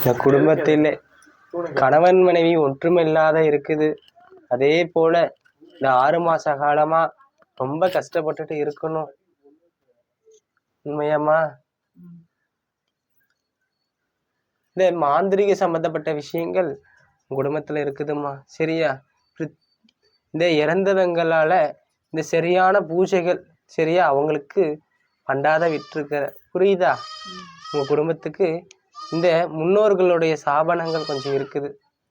இந்த குடும்பத்தில் கணவன் மனைவி ஒற்றுமையில்லாத இருக்குது. அதே போல இந்த ஆறு மாச காலமா ரொம்ப கஷ்டப்பட்டுட்டு இருக்கணும். உண்மையம்மா? இந்த மாந்திரீக சம்பந்தப்பட்ட விஷயங்கள் உங்க குடும்பத்துல இருக்குதும்மா. சரியா? இந்த இறந்தவங்களால இந்த சரியான பூஜைகள் சரியா அவங்களுக்கு பண்டாத விட்டுருக்கிற. புரியுதா? உங்க குடும்பத்துக்கு இந்த முன்னோர்களுடைய சாபனங்கள் கொஞ்சம் இருக்குது.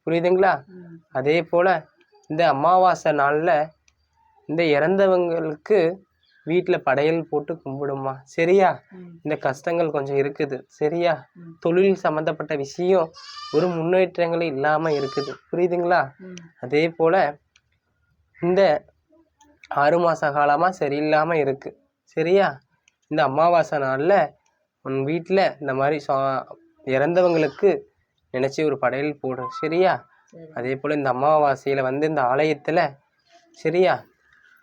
புரியுதுங்களா? அதே போல இந்த அமாவாசை நாளில் இந்த இறந்தவங்களுக்கு வீட்டில் படையல் போட்டு கும்பிடுமா? சரியா? இந்த கஷ்டங்கள் கொஞ்சம் இருக்குது. சரியா? தொழில் சம்மந்தப்பட்ட விஷயம் ஒரு முன்னேற்றங்களும் இல்லாமல் இருக்குது. புரியுதுங்களா? அதே போல இந்த ஆறு மாத காலமாக சரியில்லாமல் இருக்குது சரியா? இந்த அமாவாசை நாளில் உன் வீட்டில் இந்த மாதிரி சா- இறந்தவங்களுக்கு நினச்சி ஒரு படையல் போடு சரியா? அதே போல் இந்த அமாவாசையில் வந்து இந்த ஆலயத்தில் சரியா?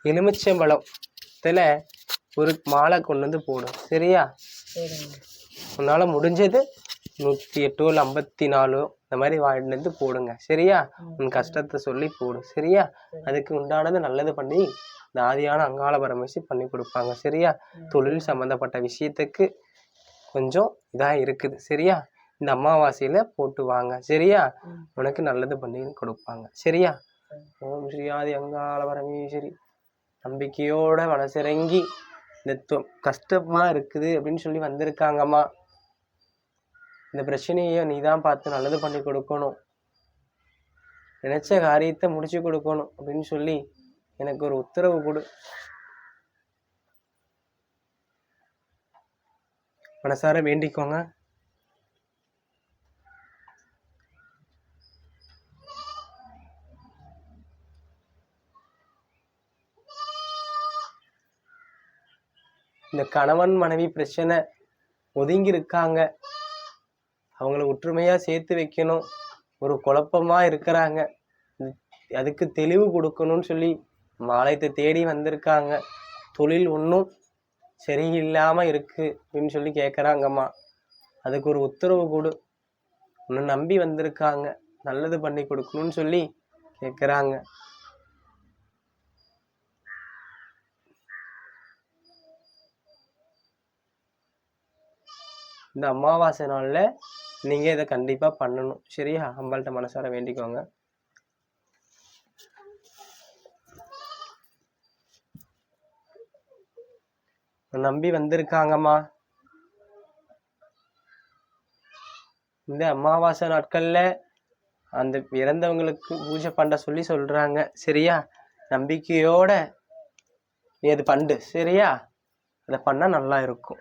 எலுமிச்சம்பழத்தில் ஒரு மாலை கொண்டு வந்து போடும் சரியா? உன்னால் முடிஞ்சது நூற்றி எட்டோ இல்லை ஐம்பத்தி நாலோ இந்த மாதிரி வந்து போடுங்க சரியா? உன் கஷ்டத்தை சொல்லி போடு சரியா? அதுக்கு உண்டானது நல்லது பண்ணி இந்த ஆதியான அங்காள பரமேசி பண்ணி கொடுப்பாங்க சரியா? தொழில் சம்மந்தப்பட்ட விஷயத்துக்கு கொஞ்சம் இதாக இருக்குது சரியா? இந்த அமாவாசையில் போட்டு வாங்க சரியா உனக்கு நல்லது பண்ணி கொடுப்பாங்க. சரியா? ஓம் ஸ்ரீ ஆதி அங்காள பரமேஸ்வரி. நம்பிக்கையோட மனசிறங்கி இந்த கஷ்டமா இருக்குது அப்படின்னு சொல்லி வந்திருக்காங்கம்மா. இந்த பிரச்சனையை நீ தான் பார்த்து நல்லது பண்ணி கொடுக்கணும். நினைச்ச காரியத்தை முடிச்சு கொடுக்கணும் அப்படின்னு சொல்லி எனக்கு ஒரு உத்தரவு கொடு. மனசார வேண்டிக்கோங்க. இந்த கணவன் மனைவி பிரச்சனை ஒதுங்கி இருக்காங்க அவங்கள ஒற்றுமையாக சேர்த்து வைக்கணும். ஒரு குழப்பமாக இருக்கிறாங்க. அதுக்கு தெளிவு கொடுக்கணும்னு சொல்லி மாலயத்தை தேடி வந்திருக்காங்க. தொழில் ஒன்றும் சரியில்லாமல் இருக்கு அப்படின்னு சொல்லி கேட்குறாங்கம்மா அதுக்கு ஒரு உத்தரவு கொடு. உன்னை நம்பி வந்திருக்காங்க. நல்லது பண்ணி கொடுக்கணும்னு சொல்லி கேட்குறாங்க இந்த அமாவாசை நாளில் நீங்கள் இதை கண்டிப்பாக பண்ணணும். சரியா? அம்பாள்கிட்ட மனசார வேண்டிக்கோங்க. நம்பி வந்திருக்காங்கம்மா. இந்த அமாவாசை நாட்களில் அந்த இறந்தவங்களுக்கு பூஜை பண்ண சொல்லி சொல்கிறாங்க சரியா? நம்பிக்கையோட நீ அது பண்டு. சரியா? அதை பண்ணால் நல்லா இருக்கும்.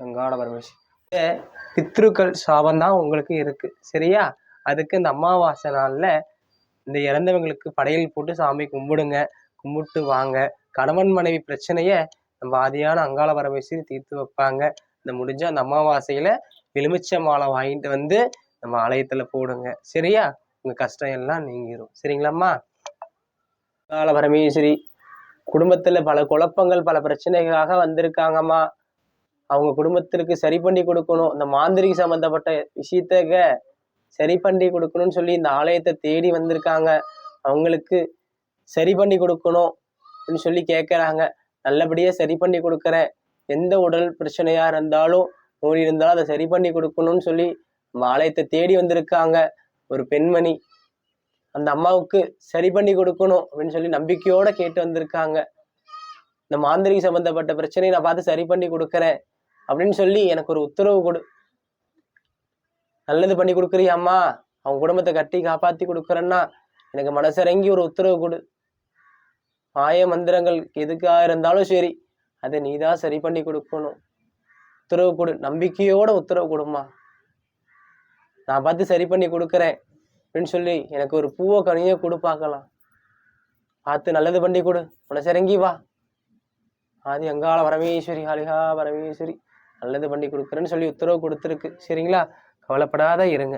கங்காட பரமேஸ்வரி பித்ருக்கள் சாபம் தான் உங்களுக்கு இருக்கு. சரியா? அதுக்கு இந்த அமாவாசை நாளில் இந்த இறந்தவங்களுக்கு படையல் போட்டு சாமி கும்பிடுங்க கும்பிட்டு வாங்க. கணவன் மனைவி பிரச்சனையை நம்ம ஆதியான அங்காள பரமேஸ்வரி தீர்த்து வைப்பாங்க. இந்த முடிஞ்ச அந்த அமாவாசையில எலுமிச்சை மாலை வாங்கிட்டு வந்து நம்ம ஆலயத்துல போடுங்க. சரியா? உங்க கஷ்டம் எல்லாம் நீங்கிரும். சரிங்களாம்மா? அங்காள பரமேஸ்வரி குடும்பத்துல பல குழப்பங்கள் பல பிரச்சனைகளாக வந்திருக்காங்கம்மா. அவங்க குடும்பத்திற்கு சரி பண்ணி கொடுக்கணும். இந்த மாந்திரிக சம்பந்தப்பட்ட விஷயத்தக சரி பண்ணி கொடுக்கணும்னு சொல்லி இந்த ஆலயத்தை தேடி வந்திருக்காங்க. அவங்களுக்கு சரி பண்ணி கொடுக்கணும் அப்படின்னு சொல்லி கேட்குறாங்க நல்லபடியாக சரி பண்ணி கொடுக்குறேன். எந்த உடல் பிரச்சனையாக இருந்தாலும் நோய் இருந்தாலும் அதை சரி பண்ணி கொடுக்கணும்னு சொல்லி நம்ம ஆலயத்தை தேடி வந்திருக்காங்க. ஒரு பெண்மணி அந்த அம்மாவுக்கு சரி பண்ணி கொடுக்கணும் அப்படின்னு சொல்லி நம்பிக்கையோடு கேட்டு வந்திருக்காங்க. இந்த மாந்திரிக சம்மந்தப்பட்ட பிரச்சனையை நான் பார்த்து சரி பண்ணி கொடுக்குறேன். அப்படின்னு சொல்லி எனக்கு ஒரு உத்தரவு கொடு. நல்லது பண்ணி கொடுக்குறியாம்மா அவங்க குடும்பத்தை கட்டி காப்பாத்தி கொடுக்குறேன்னா எனக்கு மனசிறங்கி ஒரு உத்தரவு கொடு. மாய மந்திரங்கள் எதுக்காக இருந்தாலும் சரி அதை நீதான் சரி பண்ணி கொடுக்கணும். உத்தரவு கொடு. நம்பிக்கையோட உத்தரவு கொடுமா நான் பார்த்து சரி பண்ணி கொடுக்குறேன் அப்படின்னு சொல்லி எனக்கு ஒரு பூவை கனியை கொடு பார்க்கலாம். பார்த்து நல்லது பண்ணி கொடு. மனசிறங்கி வா. ஆதி அங்காள பரமேஸ்வரி ஹாலிகா பரமேஸ்வரி. நல்லது பண்ணி கொடுக்குறேன்னு சொல்லி உத்தரவு கொடுத்துருக்கு. சரிங்களா? கவலைப்படாத இருங்க.